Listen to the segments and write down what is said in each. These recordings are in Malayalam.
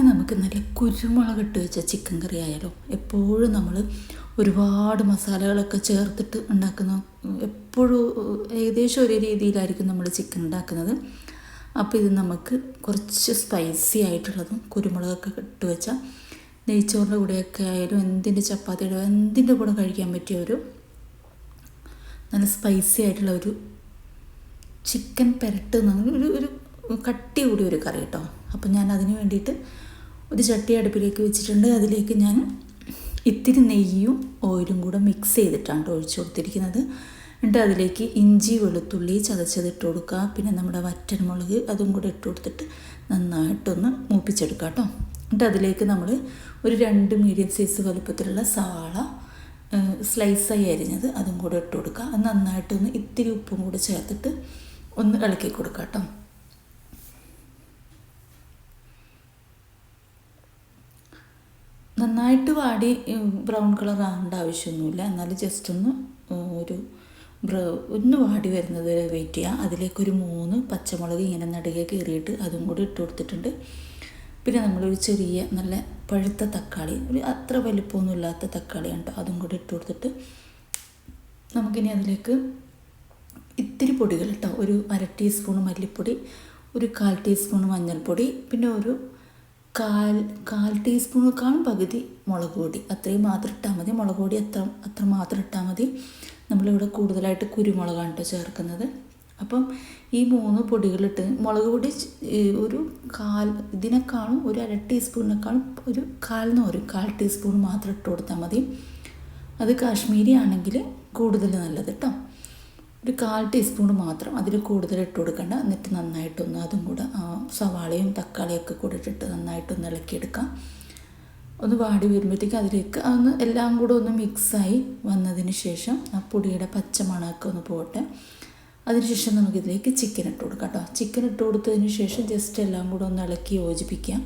ഇന്ന് നമുക്ക് നല്ല കുരുമുളക് ഇട്ട് വെച്ച ചിക്കൻ കറി ആയാലോ? എപ്പോഴും നമ്മൾ ഒരുപാട് മസാലകളൊക്കെ ചേർത്തിട്ട് ഉണ്ടാക്കുന്ന എപ്പോഴും ഏകദേശം ഒരേ രീതിയിലായിരിക്കും നമ്മൾ ചിക്കൻ ഉണ്ടാക്കുന്നത്. അപ്പോൾ ഇത് നമുക്ക് കുറച്ച് സ്പൈസി ആയിട്ടുള്ളതും കുരുമുളകൊക്കെ ഇട്ട് വെച്ച നെയ്ച്ചോറിന്റെ കൂടെയൊക്കെ ആയാലും എന്തിന്റെ ചപ്പാത്തിയുടെ എന്തിന്റെ കൂടെ കഴിക്കാൻ പറ്റിയ ഒരു നല്ല സ്പൈസി ആയിട്ടുള്ള ഒരു ചിക്കൻ പെരട്ട് ഒരു ഒരു കട്ടി കൂടി ഒരു കറി കേട്ടോ. അപ്പോൾ ഞാൻ അതിന് വേണ്ടിയിട്ട് ഒരു ചട്ടി അടുപ്പിലേക്ക് വെച്ചിട്ടുണ്ട്. അതിലേക്ക് ഞാൻ ഇത്തിരി നെയ്യും ഓയിലും കൂടെ മിക്സ് ചെയ്തിട്ടാണ് ഒഴിച്ചു കൊടുത്തിരിക്കുന്നത്. എന്നിട്ട് അതിലേക്ക് ഇഞ്ചി വെളുത്തുള്ളി ചതച്ചത് ഇട്ട് കൊടുക്കുക. പിന്നെ നമ്മുടെ വറ്റൻമുളക് അതും കൂടെ ഇട്ട് കൊടുത്തിട്ട് നന്നായിട്ടൊന്ന് മൂപ്പിച്ചെടുക്കുക കേട്ടോ. എന്നിട്ട് അതിലേക്ക് നമ്മൾ ഒരു രണ്ട് മീഡിയം സൈസ് വലുപ്പത്തിലുള്ള സവാള സ്ലൈസായി അരിഞ്ഞത് അതും കൂടെ ഇട്ട് കൊടുക്കുക. അത് നന്നായിട്ടൊന്ന് ഇത്തിരി ഉപ്പും കൂടെ ചേർത്തിട്ട് ഒന്ന് ഇളക്കി കൊടുക്കുക കേട്ടോ. വാടി ബ്രൗൺ കളർ ആകേണ്ട ആവശ്യമൊന്നുമില്ല. എന്നാലും ജസ്റ്റ് ഒന്ന് ഒരു ബ്ര ഒന്ന് വാടി വരുന്നത് വരെ വെയിറ്റ് ചെയ്യുക അതിലേക്കൊരു മൂന്ന് പച്ചമുളക് ഇങ്ങനെ നടുകെ കീറിയിട്ട് അതും കൂടി ഇട്ട് കൊടുത്തിട്ടുണ്ട്. പിന്നെ നമ്മളൊരു ചെറിയ നല്ല പഴുത്ത തക്കാളി ഒരു അത്ര വലിപ്പമൊന്നും ഇല്ലാത്ത തക്കാളിയാണ് കേട്ടോ. അതും കൂടി ഇട്ട് കൊടുത്തിട്ട് നമുക്കിനി അതിലേക്ക് ഇത്തിരി പൊടികൾ കേട്ടോ ഒരു അര ടീസ്പൂൺ മല്ലിപ്പൊടി ഒരു കാൽ ടീസ്പൂൺ മഞ്ഞൾപ്പൊടി പിന്നെ ഒരു കാൽ കാൽ ടീസ്പൂണേക്കാളും പകുതി മുളക് പൊടി. അത്രയും മാത്രം ഇട്ടാൽ മതി. മുളക് പൊടി അത്ര അത്ര മാത്രം ഇട്ടാൽ മതി. നമ്മളിവിടെ കൂടുതലായിട്ട് കുരുമുളകാണ് കേട്ടോ ചേർക്കുന്നത്. അപ്പം ഈ മൂന്ന് പൊടികളിട്ട് മുളക് പൊടി ഒരു കാൽ ഇതിനേക്കാളും ഒരു അര ടീസ്പൂണിനേക്കാളും ഒരു കാലിന് ഒരു കാൽ ടീസ്പൂൺ മാത്രം ഇട്ട് കൊടുത്താൽ മതി. അത് കാശ്മീരി ആണെങ്കിൽ കൂടുതൽ നല്ലത് കേട്ടോ ഒരു കാൽ ടീസ്പൂൺ മാത്രം അതിൽ കൂടുതൽ ഇട്ട് കൊടുക്കണ്ട. എന്നിട്ട് നന്നായിട്ടൊന്ന് അതും കൂടെ സവാളയും തക്കാളിയൊക്കെ കൂടെ ഇട്ടിട്ട് നന്നായിട്ടൊന്ന് ഇളക്കിയെടുക്കാം. ഒന്ന് വാടി വരുമ്പോഴത്തേക്ക് അതിലേക്ക് അതൊന്ന് എല്ലാം കൂടെ ഒന്ന് മിക്സായി വന്നതിന് ശേഷം ആ പൊടിയുടെ പച്ചമണമൊക്കെ ഒന്ന് പോട്ടെ അതിനുശേഷം നമുക്കിതിലേക്ക് ചിക്കൻ ഇട്ട് കൊടുക്കാം കേട്ടോ. ചിക്കൻ ഇട്ട് കൊടുത്തതിന് ശേഷം ജസ്റ്റ് എല്ലാം കൂടെ ഒന്ന് ഇളക്കി യോജിപ്പിക്കാം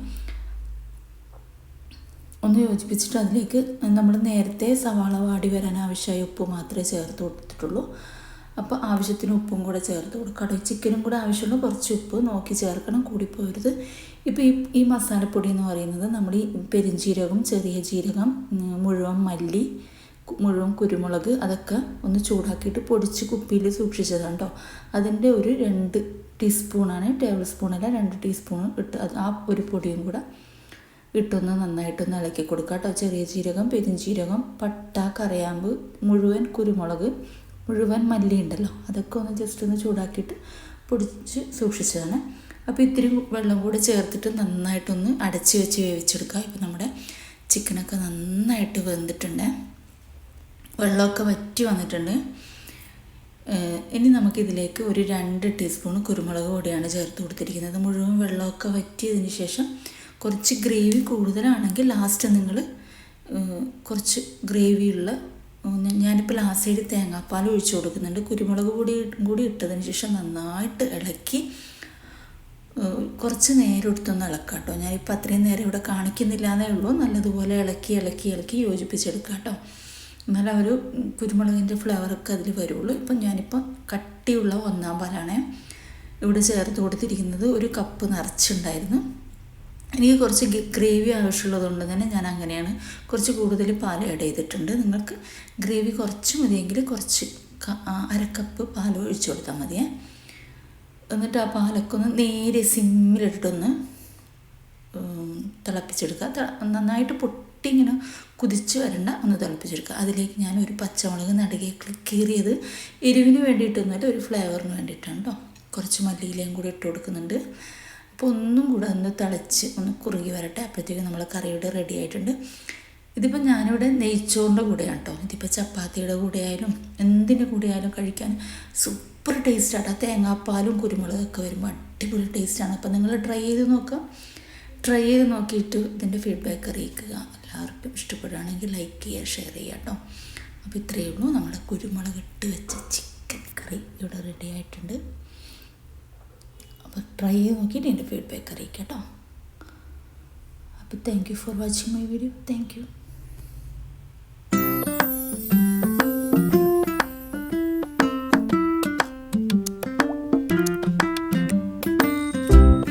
ഒന്ന് യോജിപ്പിച്ചിട്ട് അതിലേക്ക് നമ്മൾ നേരത്തെ സവാള വാടി വരാൻ ആവശ്യമായ ഉപ്പ് മാത്രമേ ചേർത്ത് കൊടുത്തിട്ടുള്ളൂ. അപ്പോൾ ആവശ്യത്തിന് ഉപ്പും കൂടെ ചേർത്ത് കൊടുക്കുക ചിക്കനും കൂടെ ആവശ്യമുള്ള കുറച്ച് ഉപ്പ് നോക്കി ചേർക്കണം കൂടിപ്പോരുത് ഇപ്പോൾ ഈ ഈ മസാലപ്പൊടി എന്ന് പറയുന്നത് നമ്മൾ ഈ പെരിഞ്ജീരകം ചെറിയ ജീരകം മുഴുവൻ മല്ലി മുഴുവൻ കുരുമുളക് അതൊക്കെ ഒന്ന് ചൂടാക്കിയിട്ട് പൊടിച്ച് കുപ്പിയിൽ സൂക്ഷിച്ചതാണ് കേട്ടോ അതിന്റെ ഒരു രണ്ട് ടീസ്പൂണാണ് ടേബിൾ സ്പൂണല്ല രണ്ട് ടീസ്പൂൺ ഇട്ട് ആ ഒരു പൊടിയും കൂടെ ഇട്ടൊന്ന് നന്നായിട്ടൊന്ന് ഇളക്കി കൊടുക്കുക കേട്ടോ ചെറിയ ജീരകം പെരിഞ്ജീരകം പട്ട കറിയാമ്പ് മുഴുവൻ കുരുമുളക് മുഴുവൻ മല്ലി ഉണ്ടല്ലോ അതൊക്കെ ഒന്ന് ജസ്റ്റ് ഒന്ന് ചൂടാക്കിയിട്ട് പൊടിച്ച് സൂക്ഷിച്ചതാണ്. അപ്പോൾ ഇത്തിരി വെള്ളം കൂടെ ചേർത്തിട്ട് നന്നായിട്ടൊന്ന് അടച്ച് വെച്ച് വേവിച്ചെടുക്കുക ഇപ്പോൾ നമ്മുടെ ചിക്കനൊക്കെ നന്നായിട്ട് വെന്തിട്ടുണ്ട്. വെള്ളമൊക്കെ വറ്റി വന്നിട്ടുണ്ട്. ഇനി നമുക്കിതിലേക്ക് ഒരു രണ്ട് ടീസ്പൂൺ കുരുമുളക് പൊടിയാണ് ചേർത്ത് കൊടുത്തിരിക്കുന്നത്. മുഴുവൻ വെള്ളമൊക്കെ വറ്റിയതിന് ശേഷം കുറച്ച് ഗ്രേവി കൂടുതലാണെങ്കിൽ ലാസ്റ്റ് നിങ്ങൾ കുറച്ച് ഗ്രേവിയുള്ള ഞാനിപ്പോൾ ലാസ്റ്റ് സൈഡ് തേങ്ങാപ്പാൽ ഒഴിച്ചു കൊടുക്കുന്നുണ്ട്. കുരുമുളക് പൊടി കൂടി ഇട്ടതിന് ശേഷം നന്നായിട്ട് ഇളക്കി കുറച്ച് നേരം എടുത്തൊന്ന് ഇളക്കാം കേട്ടോ. ഞാനിപ്പോൾ അത്രയും നേരം ഇവിടെ കാണിക്കുന്നില്ല എന്നേ ഉള്ളൂ. നല്ലതുപോലെ ഇളക്കി ഇളക്കി ഇളക്കി യോജിപ്പിച്ചെടുക്കാം കേട്ടോ. എന്നാലും ഒരു കുരുമുളകിന്റെ ഫ്ലേവറൊക്കെ അതിൽ വരുള്ളൂ. ഇപ്പം ഞാനിപ്പോൾ കട്ടിയുള്ള ഒന്നാം പാലാണ് ഇവിടെ ചേർത്ത് കൊടുത്തിരിക്കുന്നത്. ഒരു കപ്പ് നിറച്ചുണ്ടായിരുന്നു. എനിക്ക് കുറച്ച് ഗ്രേവി ആവശ്യമുള്ളതുകൊണ്ട് തന്നെ ഞാൻ അങ്ങനെയാണ് കുറച്ച് കൂടുതൽ പാൽ ആഡ് ചെയ്തിട്ടുണ്ട്. നിങ്ങൾക്ക് ഗ്രേവി കുറച്ച് മതിയെങ്കിൽ കുറച്ച് അരക്കപ്പ് പാൽ ഒഴിച്ചു കൊടുത്താൽ മതിയേ. എന്നിട്ട് ആ പാലൊക്കെ ഒന്ന് നേരെ സിമ്മിലിട്ടൊന്ന് തിളപ്പിച്ചെടുക്കുക. നന്നായിട്ട് പൊട്ടി ഇങ്ങനെ കുതിച്ച് വരണ്ട ഒന്ന് തിളപ്പിച്ചെടുക്കുക. അതിലേക്ക് ഞാൻ ഒരു പച്ചമുളക് നടുകെ കീറിയത് എരിവിന് വേണ്ടിയിട്ടൊന്നുമല്ല ഒരു ഫ്ലേവറിന് വേണ്ടിയിട്ടാണ് കേട്ടോ കുറച്ച് മല്ലിയിലയും കൂടി ഇട്ട് കൊടുക്കുന്നുണ്ട്. അപ്പോൾ ഒന്നും കൂടെ ഒന്ന് തിളച്ച് ഒന്ന് കുറുകി വരട്ടെ. അപ്പോഴത്തേക്കും നമ്മൾ കറിയുടെ റെഡി ആയിട്ടുണ്ട്. ഇതിപ്പോൾ ഞാനിവിടെ നെയ്ച്ചോറിന്റെ കൂടെയാണ് കേട്ടോ ഇതിപ്പോൾ ചപ്പാത്തിയുടെ കൂടെ ആയാലും എന്തിന്റെ കൂടെ ആയാലും കഴിക്കാൻ സൂപ്പർ ടേസ്റ്റാണ് ആ തേങ്ങാപ്പാലും കുരുമുളകൊക്കെ വരുമ്പോൾ അടിപൊളി ടേസ്റ്റാണ് അപ്പോൾ നിങ്ങൾ ട്രൈ ചെയ്ത് നോക്കാം ട്രൈ ചെയ്ത് നോക്കിയിട്ട് ഇതിന്റെ ഫീഡ്ബാക്ക് അറിയിക്കുക. എല്ലാവർക്കും ഇഷ്ടപ്പെടുകയാണെങ്കിൽ ലൈക്ക് ചെയ്യുക ഷെയർ ചെയ്യുക കേട്ടോ അപ്പോൾ ഇത്രയേ ഉള്ളൂ. നമ്മുടെ കുരുമുളക് ഇട്ട് വെച്ച ചിക്കൻ കറി ഇവിടെ റെഡി ആയിട്ടുണ്ട്. അപ്പോൾ ട്രൈ ചെയ്ത് നോക്കിയിട്ട് എന്റെ ഫീഡ്ബാക്ക് അറിയിക്കാം കേട്ടോ. അപ്പോൾ thank you for watching my video thank you